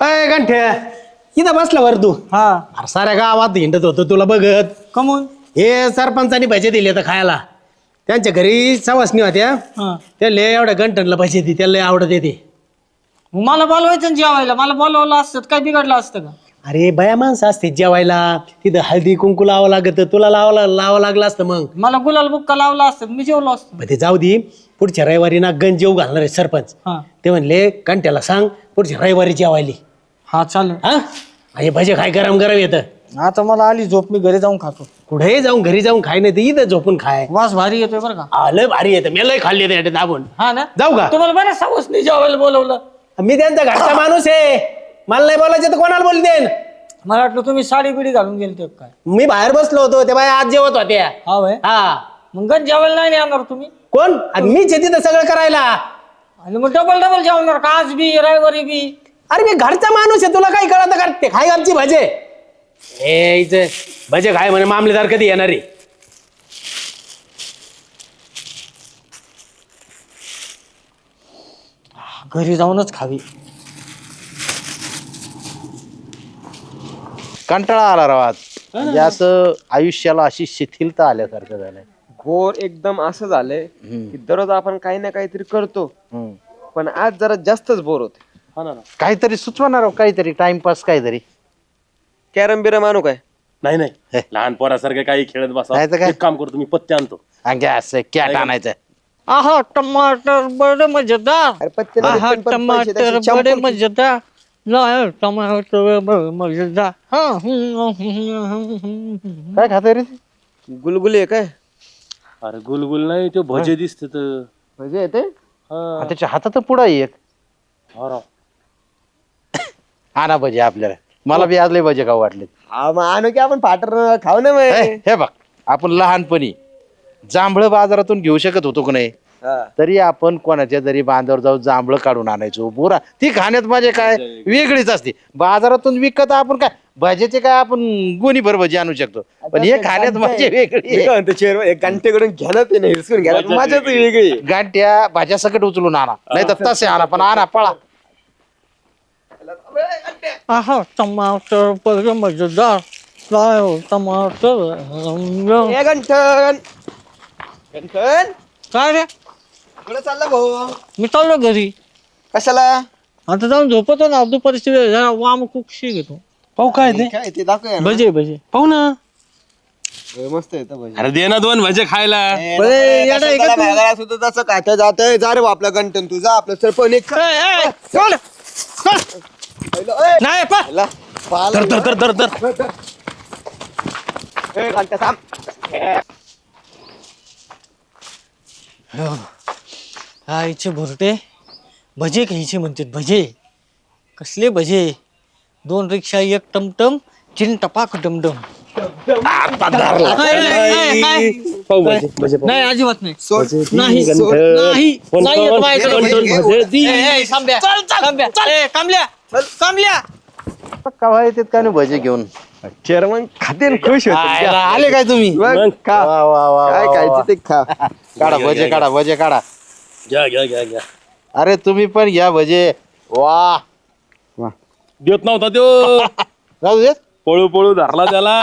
अय गंठ्या. इथं बसला वर तू. हा. अरे साऱ्या गावात हिंडत होतो तुला बघत. कमून? हे सरपंचानी भजे दिले तर खायला. त्यांच्या घरी सवासनी होत्या. हा. त्याला एवढ्या गंटनला भजे दे त्याला लय आवडत येते मला बोलवायचं ना जेवायला. मला बोलवलं असतं तर काय बिघडलं असतं का? अरे बया माणसं असते जेवायला. तिथं हळदी कुंकू लावावं लागत. तुला लावावं लावावं लागलं असतं मग. मला गुलाल बुक्का लावला असतं तर मी जेवलो असतो. ते जाऊ दे. पुढच्या रविवारी ना गंज जेव घालणार आहे सरपंच. हा. ते म्हणले कंट्याला सांग पुढच्या रविवारी जेवायली. हा चालेल हा? हे भजे खाय गरम गरम येतं. आता मला आली झोप मी घरी जाऊन खातो. कुठेही जाऊन घरी जाऊन खाय नाही तर इथं झोपून खाय. वास भारी येतोय बरं का? आलं भारी येतं. मी लय खाल्ली येते दाबून. हा ना? जाऊ का? तुम्हाला बरं सावस नाही जेवायला बोलवलं. मी त्यांचा घरचा माणूस आहे. मला नाही बोलायचं तर कोणाला बोलते मला वाटलं तुम्ही साडी बिडी घालून गेलते काय. मी बाहेर बसलो होतो ते बाय आज जेवत होत्या. हा वय हा. मग गण जेवायला नाही येणार तुम्ही? कोण? आणि मीच तिथं सगळं करायला. आणि मग डबल डबल जेवणार. का आज बी रविवारी बी? अरे मी घरचा माणूस आहे तुला काही कळत का? ते खाय आमची भजे. ए इथं भजे खाय म्हणे मामलेदार कधी येणार आहे? घरी जाऊनच खावी. कंटाळा आला राव आज. म्हणजे असं आयुष्याला अशी शिथिलता आल्यासारखं झालंय. घोर एकदम असं झालंय की दररोज आपण काही ना काहीतरी करतो. हम्म. पण आज जरा जास्तच बोर होते काहीतरी सुचवणार राव काहीतरी टाइमपास काहीतरी. कॅरम बिरम आणू काय? नाही हे. नाही लहान पोरासारखं काही खेळत बसा नाही तर काय? एक काम करतो मी पत्ते आणतो. गॅस कॅट आणायचं. आहा टमाटर बडे मजेदार. अरे पत्ते नाही आहा भेटत, पण पैसे टमाटर द्यायचे. बडे शंभर मजेदार. लाय टमाटर बडे मजेदार. हा हम्म, हम्म, हम्म, हम्म. काय खाते रे? गुलगुली आहे काय? अरे गुलगुल नाही तो भजे दिसते तर. म्हणजे येते हा. त्याच्या हातात पुढं एक हा राव. आणा भजे आपल्याला. मला बी आज लय भजे खाऊ वाटले हा, मग आणू की आपण फाटर खाऊ ना हे मग. हे बघ आपण लहानपणी जांभळं बाजारातून घेऊ शकत होतो की नाही? हा. तरी आपण कोणाच्या तरी बांधावर जाऊन जांभळं काढून आणायचो. बोरा ती खाण्यात माझे काय? वेगळीच असते. बाजारातून विकत आपण काय? भाज्याचे काय आपण गोणी भर भजी आणू शकतो. पण हे खाण्यात माझे वेगळी मी काय म्हणतो चेअर एक घंटेकडून घ्या ते नाही हिरसून घ्या. मजाच वेगळी. गांठ्या भाज्या सकट उचलून आणा. नाही तर तसे आणा पण आणा पळा. आहा टमाटर मजेदार गंठन गंठन काय रे कुठं चालला भाऊ मी चाललो घरी कशाला आता जाऊन झोपतो ना दुपारची वेळ जरा वाम कुक्षी घेतो पाहू काय ते काय ते दाखव भजे भजे पाहू ना मस्त येतं भाजी अरे दे ना दोन भजे खायला बरे, कशाला भागायला सुद्धा तसं काय जात जा रे बा आपलं गंटन तुझा आपलं सरपण एक ए, ए. नाही पा. धर धर धर धर धर. आईचे भुरटे. भजे घ्यायचे म्हणतात भजे. कसले भजे? दोन रिक्षा एक टमटम चिन टपाक डमडम नाही, नाही, नाही, पाहू भजे भजे पाहू. नाही अजिबात नाही. नाही सोड. नाही. येत माझ्याकडे. ए, ए, ए, कांबल्या कवा येतात काय नाही भजे घेऊन? चेअरमन खाते आणि खुश होते. आले काय तुम्ही? बघ, खा. वा वा वा काय वा, वा. खायचं ते खा. काढा भजे काढा भजे काढा. घ्या घ्या घ्या घ्या. अरे तुम्ही पण घ्या भजे. वा. देत नव्हता तो. जाऊ देत पळू पळू धरला त्याला.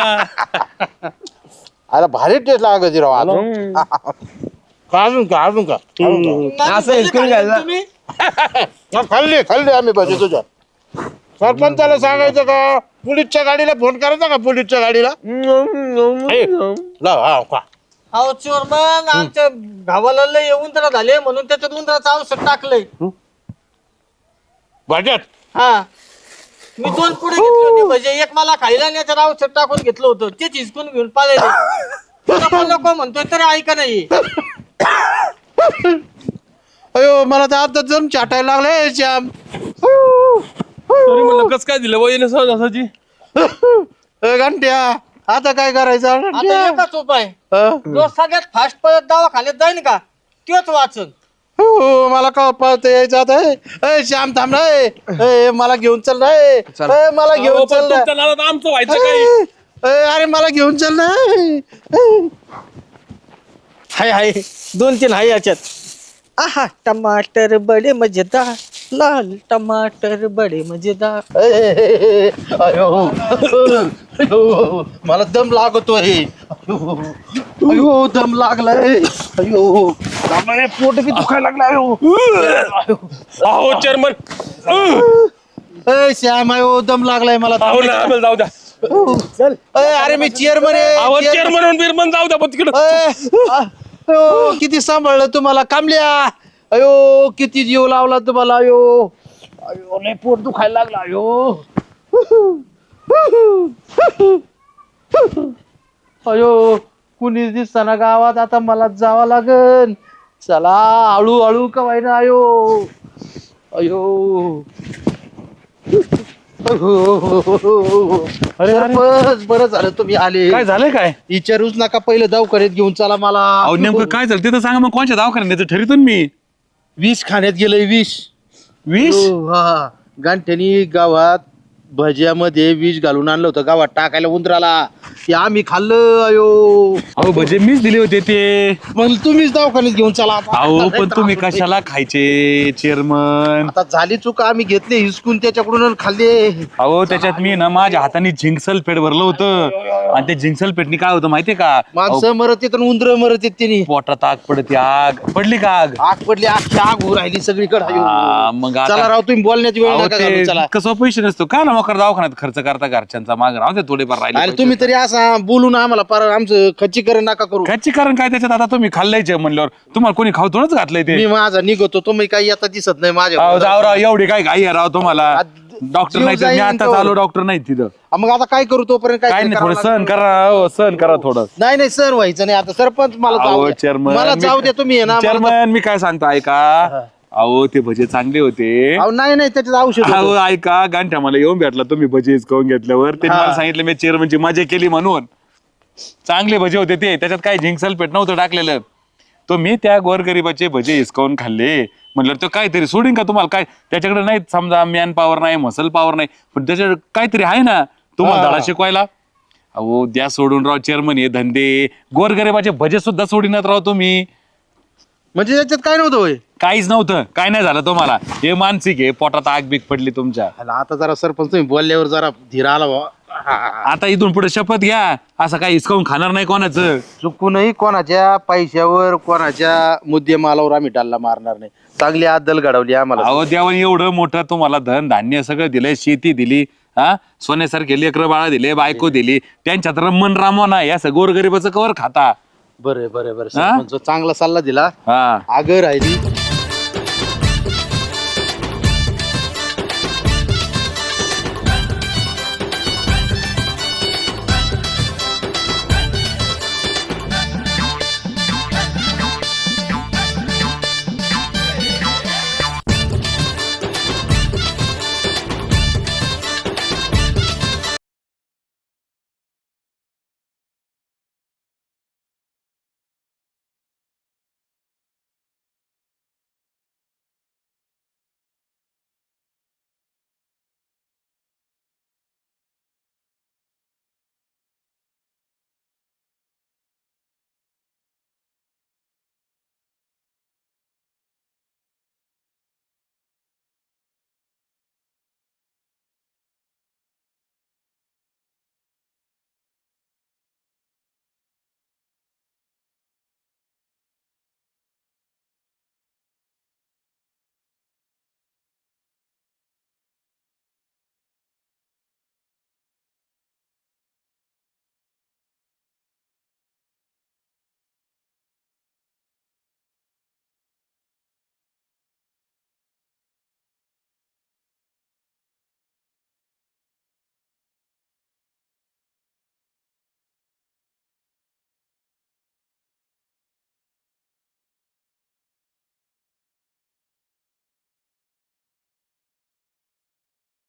अरे भारी टेस्ट लागत राव का अजून. का अजून का अजून का? असं हिसकून घ्यायचं तुम्ही? खाल्ली खाल्ली आम्ही भजे तुझ्या. सरपंचाला सांगायचं का? पोलीसच्या गाडीला फोन करायचा का पोलीसच्या गाडीला? ए, लाव, हा, खा. अहो चोरमन आमच्या भावाला लय उंदरा झाले म्हणून त्याच्यात उंदराचं औषध टाकलंय. भाज्यात? हा. मी दोन पुढे घेतले होते म्हणजे एक मला खायला आणि याच्यात औषध टाकून घेतलं होतं. तेच हिसकून घेऊन पाळले नको नको म्हणतोय तरी ऐका नाही. अयो मला तर आता जम चाटायला लागले श्याम. तरी म्हणलं कस काय दिलं? वहिनी सहजासहजी ए, घंट्या आता काय करायचं? आता घंट्या? एकच उपाय. हा? जो सगळ्यात फास्ट पळत दवाखान्यात जाईन का तोच वाचन. हो, मला का पळता यायचं आता? ए, श्याम थांब ना ए, ए, मला घेऊन चल ना ए, ए, मला घेऊन चल ना. आमचं व्हायचं काय? ए, अरे मला घेऊन चल ना. हाय हाय. दोन तीन हाय याच्यात. आहा टमाटर बडे मजेदार. लाल टमाटर बडे मजेदार ए, अयो अयो, मला दम लागतोय. अयो अयो दम लागलाय. अयो लागलाय, पोट बी दुखायला लागलाय अयो. अहो चेअरमन ए, श्याम अयो दम लागलाय मला. अहो ना आम्हाला जाऊ द्या. चल. अरे मी चेअरमन अहो आहे चेअरमन बिरमन जाऊ द्या पण तिकडं. अय, अयो किती सांभाळलं तुम्हाला कामल्या? अयो किती जीव लावला तुम्हाला अयो. अयो लय पोट दुखायला लागला अयो. अयो कुणीच दिसताना गावात आता मला जावं लागन. चला हळू हळू का ना अयो. अयो. अरे बस बरं झालं तुम्ही आले. काय झालंय काय? विचारूच नका पहिलं दवाखान्यात घेऊन चला मला. अहो नेमकं काय झालं? ते तर सांगा मग कोणच्या दवाखान्यात ना मी. विष खाण्यात गेलंय विष विष हो, हा गांठ्यानी गावात भज्यामध्ये विष घालून आणलं होतं. गावात टाकायला उंदराला. ते आम्ही खाल्लं अयो. अहो भजे मीच दिले होते ते. मग तुम्हीच दवाखान्यात घेऊन चला. आता. अहो पण तुम्ही कशाला खायचे चेअरमन आता झाली चूक आम्ही घेतले हिसकून त्याच्याकडून आणि खाल्ले. अहो त्याच्यात मी ना माझ्या हाताने झिंक सल्फेट भरलं होतं. आणि ते झिंक सल्फेटनी काय होतं माहितीये का? अहो, माणसं मरत येत उंदर मरत येत त्यांनी पोटात आग पडते आग. पडली का आग? आग पडली आग आग होऊ राहिली सगळीकडे. हा, मग आता- चला राव तुम्ही बोलण्याची वेळ अहो, नका ते घालू, चला. कसं पैसे नसतो. का ना मकर दवाखान्यात खर्च करता घरच्यांचा माग. राहू दे थोडेफार अरे राहिले तुम्ही तरी असा बोलून आम्हाला पर आमचं खच्चीकरण नका करू. खायची कारण काय त्याच्यात? आता तुम्ही खाल्लायचे म्हणल्यावर. तुम्हाला कोणी खाऊ थोडंच घातलंय ते. मी माझा निघतो तुम्ही काही आता दिसत नाही माझ्या अहो, जाऊ राव एवढी काय घाई आहे राव तुम्हाला? डॉक्टर जीव नाही तर मी जाईन आता. चालू डॉक्टर नाही तिथं. मग आता काय करू तोपर्यंत काय नाही थोडं सहन करा हो सहन करा थोडं. नाही नाही सर व्हायचं नाही. आता सरपंच मला जाऊ द्या. चेअरमन मला जाऊ द्या तुम्ही आहे ना मला चेअरमन मी काय सांगतो ऐका. अहो ते भजे चांगले होते. अहो, नाही नाही त्याच्यात औषध अहो होतं. ऐका गांठ्या मला येऊन भेटला. तुम्ही भजे हिसकावून घेतल्यावर ते मला सांगितलं मी चेअरमनची मजा केली म्हणून. चांगले भजे होते ते. त्याच्यात काही झिंक सल्फेट नव्हतं टाकलेलं. तो मी त्या गोरगरिबाचे भजे हिसकावून खाल्ले. म्हणलं तो काहीतरी सोडीन का तुम्हाला? काय त्याच्याकडे नाही समजा मॅन पॉवर नाही मसल पॉवर नाही पण त्याच्याकडे काहीतरी आहे ना तुम्हाला. धडा शिकवायला? अहो द्या सोडून राव चेअरमन हे धंदे. गोरगरिबाचे भजे सुद्धा सोडीनात राव तुम्ही. म्हणजे त्याच्यात काय नव्हतं होय? काहीच नव्हतं. काय नाही झालं तुम्हाला. हे मानसिक आहे. पोटात आग बीक पडली तुमच्या. आता जरा सरपंच तुम्ही बोलल्यावर जरा धीर आला. हा. आता इथून पुढे शपथ घ्या. असं काही हिसकावून खाणार नाही कोणाचं. चुकूनही कोणाच्या पैशावर कोणाच्या मुद्देमालावर आम्ही डाल्ला मारणार नाही. चांगली आदल घडवली आम्हाला. अहो देवाने एवढं मोठं तुम्हाला धन धान्य सगळं दिलंय. शेती दिली हा? सोन्यासारखे लेकरं बाळा दिले बायको दिली. त्यांच्यात रमन रामना या गोरगरिबाचं कवर खाता. बरं बरं बरं सरपंच चांगला सल्ला दिला. हा. आग राहिली.